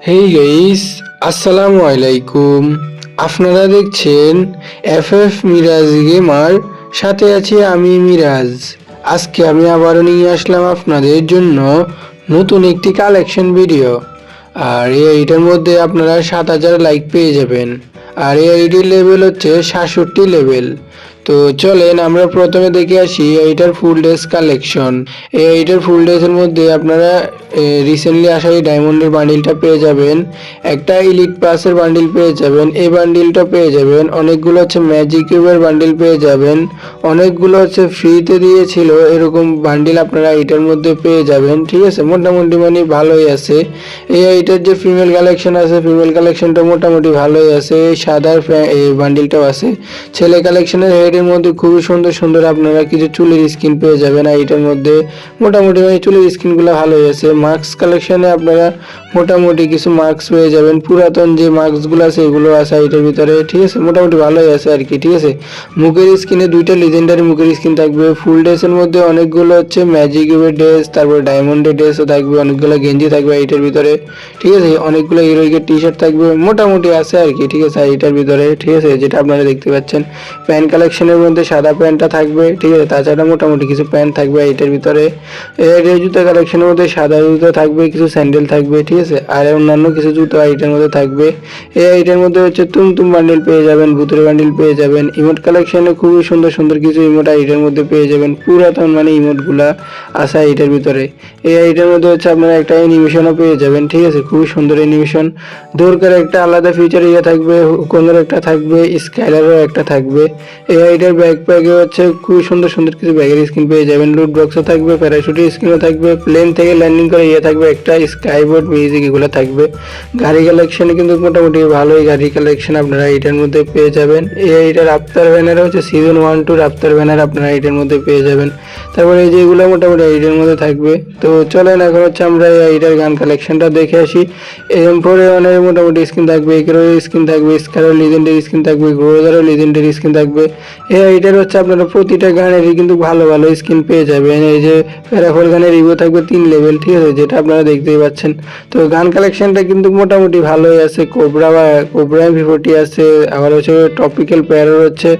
Hey guys আসসালামু আলাইকুম আপনারা দেখছেন এফ এফ মিরাজ গেমার সাথে আছি আমি মিরাজ আজকে আমি আবারও নিয়ে আসলাম আপনাদের জন্য নতুন একটি কালেকশন ভিডিও আর এই মধ্যে আপনারা সাত হাজার লাইক পেয়ে যাবেন। আর এই আইডির লেভেল হচ্ছে সাতষট্টি লেভেল তো চলেন আমরা প্রথমে দেখে আসি এইটার ফুল ড্রেস কালেকশন এই এইটার ফুল ড্রেসের মধ্যে আপনারা রিসেন্টলি আসা এই ডায়মন্ডের বান্ডিলটা পেয়ে যাবেন। একটা ইলিট প্লাসের বান্ডিল পেয়ে যাবেন। এই বান্ডিলটা পেয়ে যাবেন। অনেকগুলো হচ্ছে ম্যাজিক কিউবের বান্ডিল পেয়ে যাবেন। অনেকগুলো হচ্ছে ফ্রিতে দিয়েছিল। এরকম বান্ডিল আপনারা এইটার মধ্যে পেয়ে যাবেন। ঠিক আছে? মোটামুটি মানে ভালোই আছে। এই এইটার যে ফিমেল কালেকশন আছে ফিমেল কালেকশনটা মোটামুটি ভালোই আছে। সাদার এই বান্ডিলটাও আছে। ছেলে কালেকশনের হেডের মধ্যে খুবই সুন্দর সুন্দর আপনারা কিছু চুলের স্কিন পেয়ে যাবেন, আর এটার মধ্যে মোটামুটি মানে চুলের স্কিনগুলো ভালোই আছে। মাস্ক কালেকশনে আপনারা মোটামুটি কিছু মাস্ক পেয়ে যাবেন। পুরাতন যে মাস্কগুলো আছে, এগুলো আছে এটার ভিতরে, ঠিক আছে? মোটামুটি ভালোই আছে আর কি, ঠিক আছে? মুখের স্কিনে দুইটা লিজেন্ডারি মুখের স্কিন থাকবে। ফুল ড্রেসের মধ্যে অনেকগুলো হচ্ছে ম্যাজিক ড্রেস তারপর ডায়মন্ডের ড্রেসও থাকবে, অনেকগুলো গেঞ্জি থাকবে এটার ভিতরে, ঠিক আছে? অনেকগুলো হিরোইকের টি শার্ট থাকবে, মোটামুটি আছে আর কি, ঠিক আছে? এটার ভিতরে, ঠিক আছে? যেটা আপনারা দেখতে পাচ্ছেন, প্যান্ট কালেকশনের মধ্যে সাদা প্যান্টটা থাকবে, ঠিক আছে? তাছাড়া মোটামুটি কিছু প্যান্ট থাকবে এটার ভিতরে। এর জুতা কালেকশনের মধ্যে সাদা জুতো থাকবে, কিছু স্যান্ডেল থাকবে, ঠিক আছে? আর অন্যান্য কিছু জুতো আইটের মধ্যে থাকবে। এই আইটের মধ্যে হচ্ছে তুমতুম বান্ডিল পেয়ে যাবেন, ভুতুরে বান্ডিল পেয়ে যাবেন। ইমোট কালেকশনে খুবই সুন্দর সুন্দর কিছু ইমোট আইটের মধ্যে পেয়ে যাবেন। পুরাতন মানে ইমোটগুলা আছে আইটের ভিতরে। এই আইটের মধ্যে হচ্ছে আপনারা একটা অ্যানিমেশনও পেয়ে যাবেন, ঠিক আছে? খুবই সুন্দর অ্যানিমেশন দরকার একটা আলাদা ফিচার ইয়ে থাকবে হুকনের একটা থাকবে স্কাইলারও একটা থাকবে। এই আইটের ব্যাকপ্যাকে হচ্ছে খুবই সুন্দর সুন্দর কিছু ব্যাগের স্কিন পেয়ে যাবেন। লুট বক্সও থাকবে প্যারাশুটের স্কিনও থাকবে প্লেন থেকে ল্যান্ডিং করে ইয়ে থাকবে, একটা স্কাইবোর্ড মিউজিক এগুলো থাকবে। গাড়ি কালেকশনে কিন্তু মোটামুটি ভালোই গাড়ি কালেকশন আপনারা এটার মধ্যে পেয়ে যাবেন। এই এইটার আফতার ব্যানার হচ্ছে সিজন ওয়ান টুর আফতার ব্যানার আপনারা এটার মধ্যে পেয়ে যাবেন। তারপরে এই যেগুলো মোটামুটি এইটার মধ্যে থাকবে। তো চলেন এখন হচ্ছে আমরা এই এইটার গান কালেকশনটা দেখে আসি। এম ফোরে অনেক মোটামুটি স্কিন থাকবে একেরও স্কিন থাকবে স্কারও লিজেন্ডারি স্কিন থাকবে গ্রোজারও লিজেন্ডারি স্কিন থাকবে এই এইটার হচ্ছে আপনারা প্রতিটা গানেরই কিন্তু ভালো ভালো স্কিন পেয়ে যাবেন। এই যে প্যারাফল গানের রিভিউ থাকবে তিন লেভেল ঠিক আছে? যেটা আপনারা দেখতেই পাচ্ছেন। তো গান কালেকশনটা কিন্তু মোটামুটি ভালোই আছে। কোবরা বা কোবরা এম ফোর্টি আছে। আবার হচ্ছে টপিক্যাল প্যারার হচ্ছে।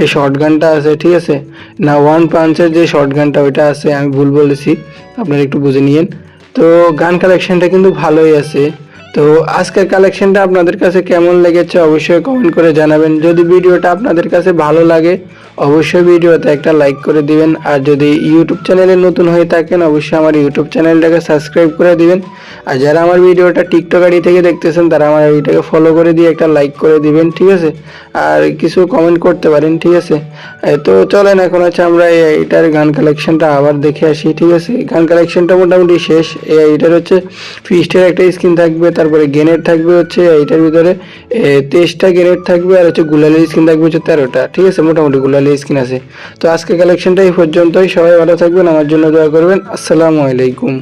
এই শর্ট গানটা আছে, ঠিক আছে? না ওয়ান পাঞ্চের যে শর্ট গানটা, ওইটা আছে, আমি ভুল বলেছি। আপনারা একটু বুঝে নিয়েন। তো গান কালেকশনটা কিন্তু ভালোই আছে। তো আজকের কালেকশনটা আপনাদের কাছে কেমন লেগেছে অবশ্যই কমেন্ট করে জানাবেন। যদি ভিডিওটা আপনাদের কাছে ভালো লাগে, অবশ্যই ভিডিওতে একটা লাইক করে দিবেন। আর যদি ইউটিউব চ্যানেলে নতুন হয়ে থাকেন, অবশ্যই আমার ইউটিউব চ্যানেলটাকে সাবস্ক্রাইব করে দিবেন। আর যারা আমার ভিডিওটা টিকটক আইডি থেকে দেখতেছেন, তারা আমার এইটাকে ফলো করে দিয়ে একটা লাইক করে দিবেন, ঠিক আছে? আর কিছু কমেন্ট করতে পারেন, ঠিক আছে? তো চলেন, এখন হচ্ছে আমরা এই এইটার গান কালেকশনটা আবার দেখে আসি, ঠিক আছে? গান কালেকশনটা মোটামুটি শেষ। এই এইটার হচ্ছে ফিস্টের একটা স্কিন থাকবে তারপরে গেনের থাকবে হচ্ছে এইটার ভিতরে তেইশটা গেনের থাকবে আর হচ্ছে গুলালের স্কিন থাকবে হচ্ছে তেরোটা, ঠিক আছে? মোটামুটি গুলালের স্কিন আছে। তো আজকে কালেকশনটা এই পর্যন্তই। সবাই ভালো থাকবেন, আমার জন্য দয়া করবেন। আসসালামু আলাইকুম।